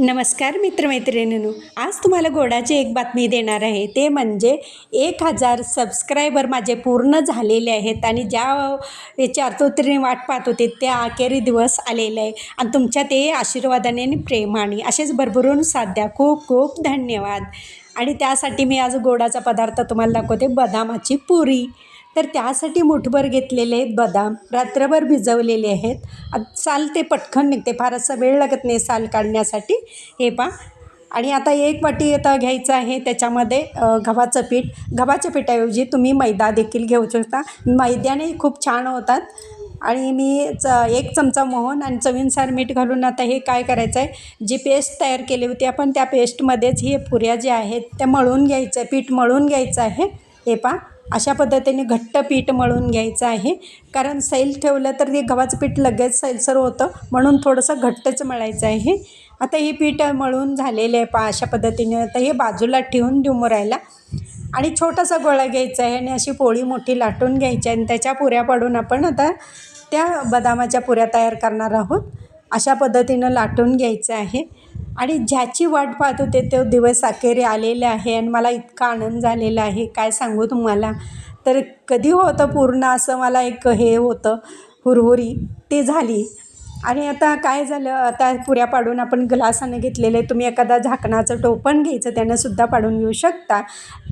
नमस्कार मित्रमैत्रिणींनो आज तुम्हाला गोडाची एक बातमी देणार आहे. ते म्हणजे एक हजार सबस्क्रायबर माझे पूर्ण झालेले आहेत आणि ज्या याची वाट पाहत होते त्या अखेरी दिवस आलेले आहे. आणि तुमच्या ते आशीर्वादाने आणि प्रेमाने असेच भरभरून साध्या खूप खूप धन्यवाद. आणि त्यासाठी मी आज गोडाचा पदार्थ तुम्हाला दाखवते बदामाची पुरी. तर त्यासाठी मुठभर घेतलेले आहेत बदाम रात्रभर भिजवलेले आहेत. साल ते पटकन निघते फार असा वेळ लागत नाही साल काढण्यासाठी. हे पा आणि आता एक वाटी आता घ्यायचं आहे त्याच्यामध्ये गव्हाचं पीठ. गव्हाच्या पिठाऐवजी तुम्ही मैदा देखील घेऊ शकता. मैद्याने खूप छान होतात. आणि मी च एक चमचा मोहन आणि चवीनुसार मीठ घालून आता हे काय करायचं आहे जी पेस्ट तयार केली होती आपण त्या पेस्टमध्येच हे पुऱ्या ज्या आहेत त्या मळून घ्यायचं आहे पीठ मळून घ्यायचं आहे. हे पा अशा पद्धतीने घट्ट पीठ मळून घ्यायचं आहे. कारण सैल ठेवलं तर ते गव्हाचं पीठ लगेच सैलसर होतं. म्हणून थोडंसं घट्टच मळायचं आहे. आता हे पीठ मळून झालेलं आहे पा अशा पद्धतीने. आता हे बाजूला ठेवून देऊ मुरायला. आणि छोटासा गोळा घ्यायचा आहे आणि अशी पोळी मोठी लाटून घ्यायची आहे. आणि त्याच्या पुऱ्या पाडून आपण आता त्या बदामाच्या पुऱ्या तयार करणार आहोत. अशा पद्धतीनं लाटून घ्यायचं आहे. आणि ज्याची वाट पाहत होते तो दिवस अखेरी आलेले आहे आणि मला इतका आनंद झालेला आहे. काय सांगू तुम्हाला? तर कधी होतं पूर्ण असं मला एक हे होतं हुरहुरी. ते झाली. आणि आता काय झालं? आता पुऱ्या पाडून आपण ग्लासानं घेतलेले तुम्ही एखादा झाकणाचं टोपण घ्यायचं त्यानं सुद्धा पाडून घेऊ शकता.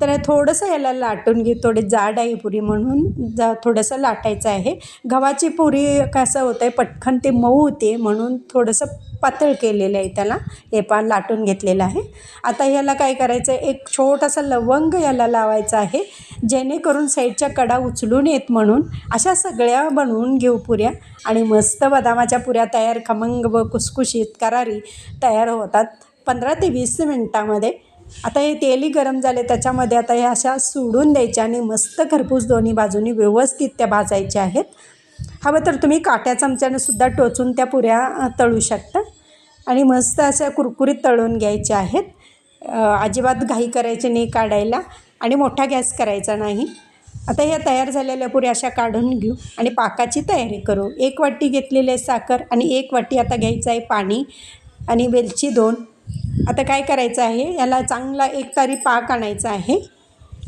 तर थोडंसं याला लाटून घे थोडी जाड आहे पुरी म्हणून जा थोडंसं लाटायचं आहे. गव्हाची पुरी कसं होतं आहे पटकन ते मऊ होते म्हणून थोडंसं पातळ केलेलं आहे त्याला. हे पान लाटून घेतलेलं आहे. आता याला काय करायचं आहे एक छोटासा लवंग याला लावायचा आहे. जेणेकरून साईडच्या कडा उचलून येत म्हणून अशा सगळ्या बनवून घेऊ पुऱ्या. आणि मस्त बदामाच्या पुऱ्या तयार खमंग व कुसकुशीत करारी तयार होतात पंधरा ते वीस मिनटामध्ये. आता हे तेलही गरम झाले त्याच्यामध्ये आता हे अशा सोडून द्यायच्या आणि मस्त खरपूस दोन्ही बाजूनी व्यवस्थित त्या भाजायच्या आहेत. हवं तर तुम्ही काट्या चमच्यानं सुद्धा टोचून त्या पुऱ्या तळू शकता. आणि मस्त अशा कुरकुरीत तळून घ्यायच्या आहेत. अजिबात घाई करायची नाही काढायला. आणि मोठा गॅस करायचा नाही. आता ह्या तयार झालेल्या पुऱ्या अशा काढून घेऊ आणि पाकाची तयारी करू. एक वाटी घेतलेली आहे साखर आणि एक वाटी आता घ्यायचं आहे पाणी आणि वेलची दोन. आता काय करायचं आहे? याला चांगला एक तारी पाक आणायचा आहे.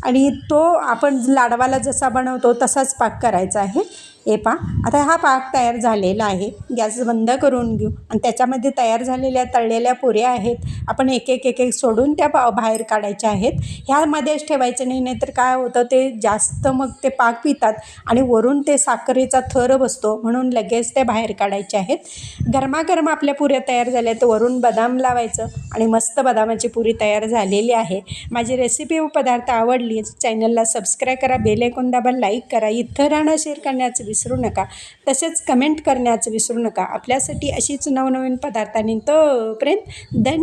आणि तो आपण लाडवाला जसा बनवतो तसाच पाक करायचा आहे. हे पा आता हा पाक तयार झालेला आहे. गॅस बंद करून घेऊ. आणि त्याच्यामध्ये तयार झालेल्या तळलेल्या पुऱ्या आहेत. आपण एक एक एक एक सोडून त्या पा बाहेर काढायच्या आहेत. ह्यामध्येच ठेवायचं नाही नाहीतर काय होतं ते जास्त मग ते पाक पितात आणि वरून ते साखरेचा थर बसतो. म्हणून लगेच ते बाहेर काढायचे आहेत. गरमागरम आपल्या पुऱ्या तयार झाल्या तर वरून बदाम लावायचं आणि मस्त बदामाची पुरी तयार झालेली आहे. माझी रेसिपी व पदार्थ आवडली चॅनलला सबस्क्राईब करा बेल ऐकून दाबा लाईक करा. इतरांना शेअर करण्याचं विसरू नका. तसेच कमेंट करण्याचं विसरू नका. आपल्यासाठी अशीच नवनवीन पदार्थांनी तोपर्यंत धन्य